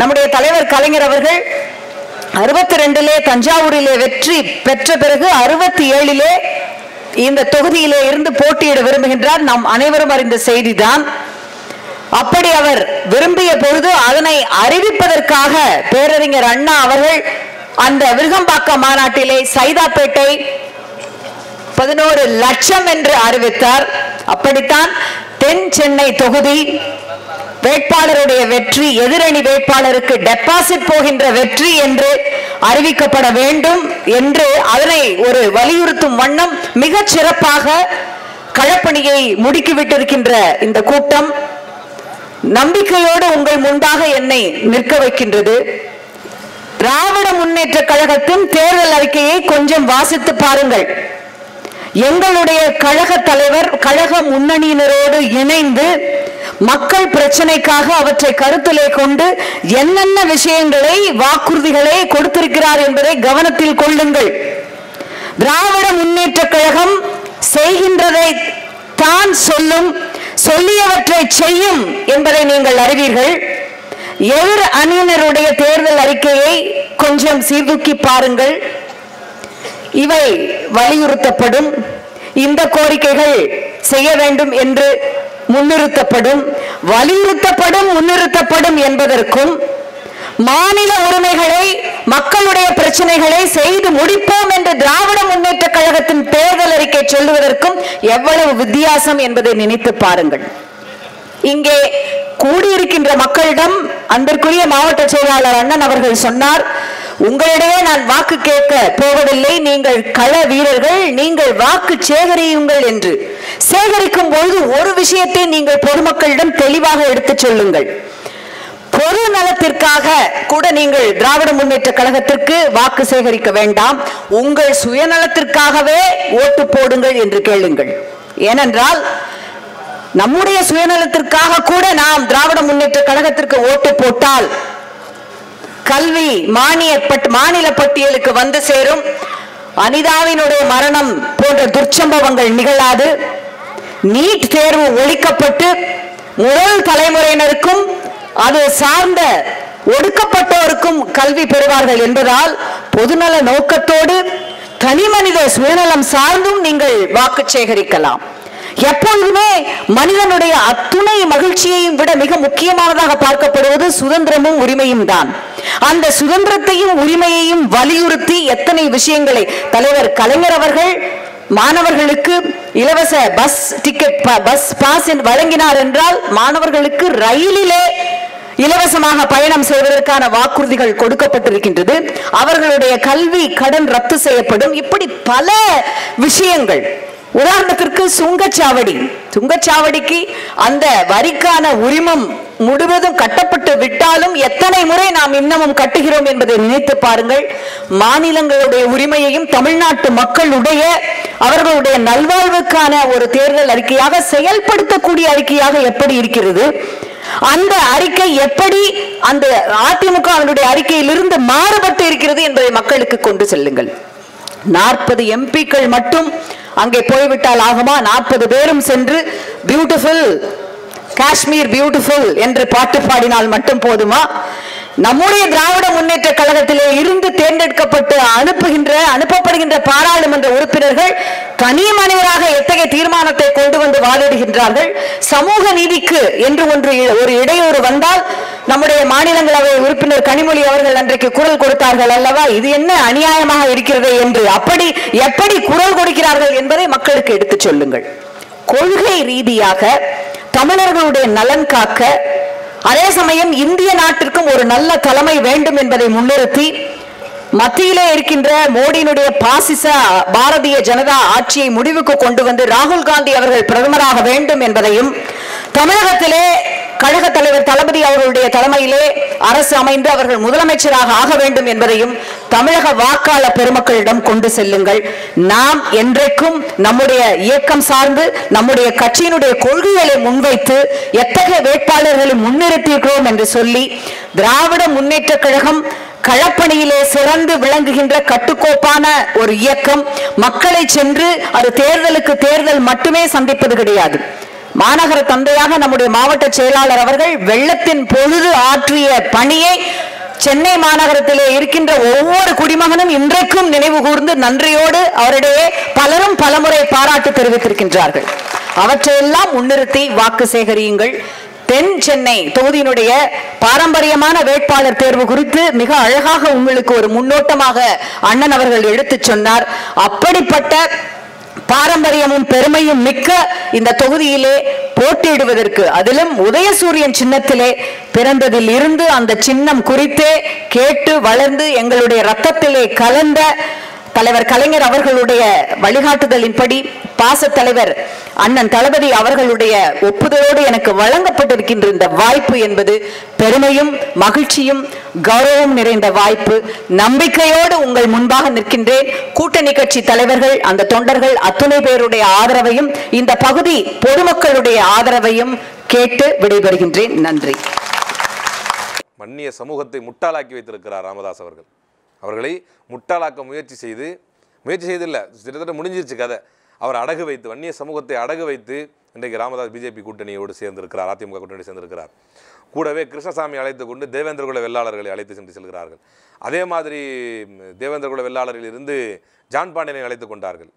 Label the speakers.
Speaker 1: நம்முடைய தலைவர் கலைஞர் அவர்கள் அறுபத்தி ரெண்டிலே தஞ்சாவூரிலே வெற்றி பெற்ற பிறகு அறுபத்தி ஏழிலே இந்த தொகுதியிலே இருந்து போட்டியிட விரும்புகின்றார். நாம் அனைவரும் அறிந்த செய்திதான். அப்படி அவர் விரும்பிய பொழுது அதனை அறிவிப்பதற்காக பேரறிஞர் அண்ணா அவர்கள் அந்த விருகம்பாக்கம் மாநாட்டிலே சைதாப்பேட்டை பதினோரு லட்சம் என்று அறிவித்தார். அப்படித்தான் தென் சென்னை தொகுதி வேட்பாளருடைய வெற்றி எதிரணி வேட்பாளருக்கு டெபாசிட் போகின்ற வெற்றி என்று அறிவிக்கப்பட வேண்டும் என்று அதனை ஒரு வலியுறுத்தும் வண்ணம் மிகச் சிறப்பாக களப்பணியை முடுக்கிவிட்டிருக்கின்ற இந்த கூட்டம் நம்பிக்கையோடு உங்கள் முன்பாக என்னை நிற்க வைக்கின்றது. திராவிட முன்னேற்ற கழகத்தின் தேர்தல் அறிக்கையை கொஞ்சம் வாசித்து பாருங்கள். எங்களுடைய கழக தலைவர் கழக முன்னணியினரோடு இணைந்து மக்கள் பிரச்சனைக்காக அவற்றை கருத்திலே கொண்டு என்னென்ன விஷயங்களை வாக்குறுதிகளை கொடுத்திருக்கிறார் என்பதை கவனத்தில் கொள்ளுங்கள். திராவிட முன்னேற்ற கழகம் செய்கின்றதை தான் சொல்லும் சொல்லியவற்றை செய்யும் என்பதை நீங்கள் அறிவீர்கள். எதிர் அணியினருடைய தேர்தல் அறிக்கையை கொஞ்சம் சீர்தூக்கி பாருங்கள். இவை வலியுறுத்தப்படும். இந்த கோரிக்கைகள் செய்ய வேண்டும் என்று முன்னிறுத்தப்படும். வலியுறுத்தப்படும் முன்னிறுத்தப்படும் என்பதற்கும் மாநில உரிமைகளை மக்களுடைய பிரச்சனைகளை செய்து முடிப்போம் என்று திராவிட முன்னேற்ற கழகத்தின் தேர்தல் அறிக்கை சொல்லுவதற்கும் எவ்வளவு வித்தியாசம் என்பதை நினைத்து பாருங்கள். இங்கே கூடியிருக்கின்ற மக்களிடம் அன்பிற்குரிய மாவட்ட செயலாளர் அண்ணன் அவர்கள் சொன்னார் உங்களிடையே நான் வாக்கு கேட்க போவதில்லை. நீங்கள் கள வீரர்கள் நீங்கள் வாக்கு சேகரியுங்கள் என்று. சேகரிக்கும் பொழுது ஒரு விஷயத்தை நீங்கள் பொதுமக்களிடம் தெளிவாக எடுத்துச் சொல்லுங்கள். பொது நலத்திற்காக கூட நீங்கள் திராவிட முன்னேற்ற கழகத்திற்கு வாக்கு சேகரிக்க வேண்டாம். உங்கள் சுயநலத்திற்காகவே ஓட்டு போடுங்கள் என்று கேளுங்கள். ஏனென்றால் நம்முடைய சுயநலத்திற்காக கூட நாம் திராவிட முன்னேற்ற கழகத்திற்கு ஓட்டு போட்டால் கல்வி மானிய மாநில பட்டியலுக்கு வந்து சேரும். அனிதாவினுடைய மரணம் போன்ற துர்ச்சம்பவங்கள் நிகழாது. நீட் தேர்வு ஒழிக்கப்பட்டு முதல் தலைமுறையினருக்கும் அது சார்ந்த ஒடுக்கப்பட்டோருக்கும் கல்வி பெறுவார்கள் என்பதால் பொதுநல நோக்கத்தோடு தனி மனித சுயநலம் சார்ந்தும் நீங்கள் வாக்கு சேகரிக்கலாம். எப்பொழுதுமே மனிதனுடைய அத்துணை மகிழ்ச்சியையும் விட மிக முக்கியமானதாக பார்க்கப்படுவது சுதந்திரமும் உரிமையும் தான். அந்த சுதந்திரத்தையும் உரிமையையும் வலியுறுத்தி எத்தனை விஷயங்களை தலைவர் கலைஞர் அவர்கள் மாணவர்களுக்கு இலவச பஸ் டிக்கெட் பஸ் பாஸ் என்று வழங்கினார் என்றால் மாணவர்களுக்கு ரயிலிலே இலவசமாக பயணம் செய்வதற்கான வாக்குறுதிகள் கொடுக்கப்பட்டிருக்கின்றது. அவர்களுடைய கல்வி கடன் ரத்து செய்யப்படும். இப்படி பல விஷயங்கள். உதாரணத்திற்கு சுங்கச்சாவடி. சுங்கச்சாவடிக்கு அந்த வரிக்கான உரிமம் முழுவதும் கட்டப்பட்டு விட்டாலும் எத்தனை முறை நாம் இன்னமும் கட்டுகிறோம் என்பதை நினைத்து பாருங்கள். மாநிலங்களுடைய உரிமையையும் தமிழ்நாட்டு மக்களுடைய அவர்களுடைய நல்வாழ்வுக்கான ஒரு தேர்தல் அறிக்கையாக செயல்படுத்தக்கூடிய அறிக்கையாக எப்படி இருக்கிறது? அந்த அறிக்கை எப்படி அந்த அதிமுக அவனுடைய அறிக்கையிலிருந்து மாறுபட்டு இருக்கிறது என்பதை மக்களுக்கு கொண்டு செல்லுங்கள். நாற்பது எம்பிக்கள் மட்டும் அங்கே போய்விட்டால் ஆகுமா? நாற்பது பேரும் சென்று பியூட்டிஃபுல் காஷ்மீர் பியூட்டிஃபுல் என்று பாட்டு பாடினால் மட்டும் போதுமா? நம்முடைய திராவிட முன்னேற்ற கழகத்திலே இருந்து தேர்ந்தெடுக்கப்பட்டு அனுப்புகின்ற அனுப்பப்படுகின்ற பாராளுமன்ற உறுப்பினர்கள் தனி மனிதராக எத்தகைய தீர்மானத்தை கொண்டு வந்து வாதிடுகின்றார்கள்? சமூக நீதிக்கு என்று ஒன்று ஒரு இடையூறு வந்தால் நம்முடைய மாநிலங்களவை உறுப்பினர் கனிமொழி அவர்கள் அன்றைக்கு குரல் கொடுத்தார்கள் அல்லவா? இது என்ன அநியாயமாக இருக்கிறது என்று. அப்படி எப்படி குரல் கொடுக்கிறார்கள் என்பதை மக்களுக்கு எடுத்துச் சொல்லுங்கள். கொள்கை ரீதியாக தமிழர்களுடைய நலன் காக்க அதே சமயம் இந்திய நாட்டிற்கும் ஒரு நல்ல தலைமை வேண்டும் என்பதை முன்னிறுத்தி மத்தியிலே இருக்கின்ற மோடியினுடைய பாசிச பாரதிய ஜனதா ஆட்சியை முடிவுக்கு கொண்டு வந்து ராகுல் காந்தி அவர்கள் பிரதமராக வேண்டும் என்பதையும் தமிழகத்திலே கழக தலைவர் தளபதி அவர்களுடைய தலைமையிலே அரசு அமைந்து அவர்கள் முதலமைச்சராக ஆக வேண்டும் என்பதையும் தமிழக வாக்காளர் பெருமக்களிடம் கொண்டு செல்லுங்கள். நாம் என்றைக்கும் நம்முடைய இயக்கம் சார்ந்து நம்முடைய கட்சியினுடைய கொள்கைகளை முன்வைத்து எத்தகைய வேட்பாளர்களை முன்னிறுத்தியிருக்கிறோம் என்று சொல்லி திராவிட முன்னேற்ற கழகம் களப்பணியிலே சிறந்து விளங்குகின்ற கட்டுக்கோப்பான ஒரு இயக்கம். மக்களை சென்று அது தேர்தலுக்கு தேர்தல் மட்டுமே சந்திப்பது கிடையாது. மாநகர தந்தையாக நம்முடைய மாவட்ட செயலாளர் அவர்கள் வெள்ளத்தின் பொழுது ஆற்றிய பணியை சென்னை மாநகரத்திலே இருக்கின்ற ஒவ்வொரு குடிமகனும் இன்றைக்கும் நினைவு கூர்ந்து நன்றியோடு அவரிடையே பலரும் பலமுறை பாராட்டு தெரிவித்திருக்கின்றார்கள். அவற்றையெல்லாம் முன்னிறுத்தி வாக்கு சேகரியுங்கள். தென் சென்னை தொகுதியினுடைய பாரம்பரியமான வேட்பாளர் தேர்வு குறித்து மிக அழகாக உங்களுக்கு ஒரு முன்னோட்டமாக அண்ணன் அவர்கள் எடுத்துச் சொன்னார். அப்படிப்பட்ட பாரம்பரியமும் பெருமையும் மிக்க இந்த தொகுதியிலே போட்டியிடுவதற்கு அதிலும் உதயசூரியன் சின்னத்திலே பிறந்ததில் இருந்து அந்த சின்னம் குறித்தே கேட்டு வளர்ந்து எங்களுடைய ரத்தத்திலே கலந்த தலைவர் கலைஞர் அவர்களுடைய வழிகாட்டுதலின்படி பாச தலைவர் அண்ணன் தளபதி அவர்களுடைய ஒப்புதலோடு எனக்கு வழங்கப்பட்டிருக்கின்ற இந்த வாய்ப்பு என்பது பெருமையும் மகிழ்ச்சியும் கௌரவம் நிறைந்த வாய்ப்பு. நம்பிக்கையோடு உங்கள் முன்பாக நிற்கின்றேன். கூட்டணி கட்சி தலைவர்கள் அந்த தொண்டர்கள் அத்துணை பேருடைய ஆதரவையும் இந்த பகுதி பொதுமக்களுடைய ஆதரவையும் கேட்டு விடைபெறுகின்றேன். நன்றி.
Speaker 2: மன்னிய சமூகத்தை முட்டாளாக்கி வைத்திருக்கிறார் ராமதாஸ் அவர்கள். அவர்களை முட்டாளாக்க முயற்சி செய்து முயற்சி செய்தில்லை. கிட்டத்தட்ட முடிஞ்சிருச்சு கதை. அவர் அடகு வைத்து வன்னிய சமூகத்தை அடகு வைத்து இன்றைக்கு ராமதாஸ் பிஜேபி கூட்டணியோடு சேர்ந்திருக்கிறார் அதிமுக கூட்டணி சேர்ந்திருக்கிறார். கூடவே கிருஷ்ணசாமி அழைத்து கொண்டு தேவேந்திரகுல வெள்ளாளர்களை அழைத்து சென்று செல்கிறார்கள். அதே மாதிரி தேவேந்திரகுல வெள்ளாளரில் இருந்து ஜான் பாண்டியனை அழைத்து கொண்டார்கள்.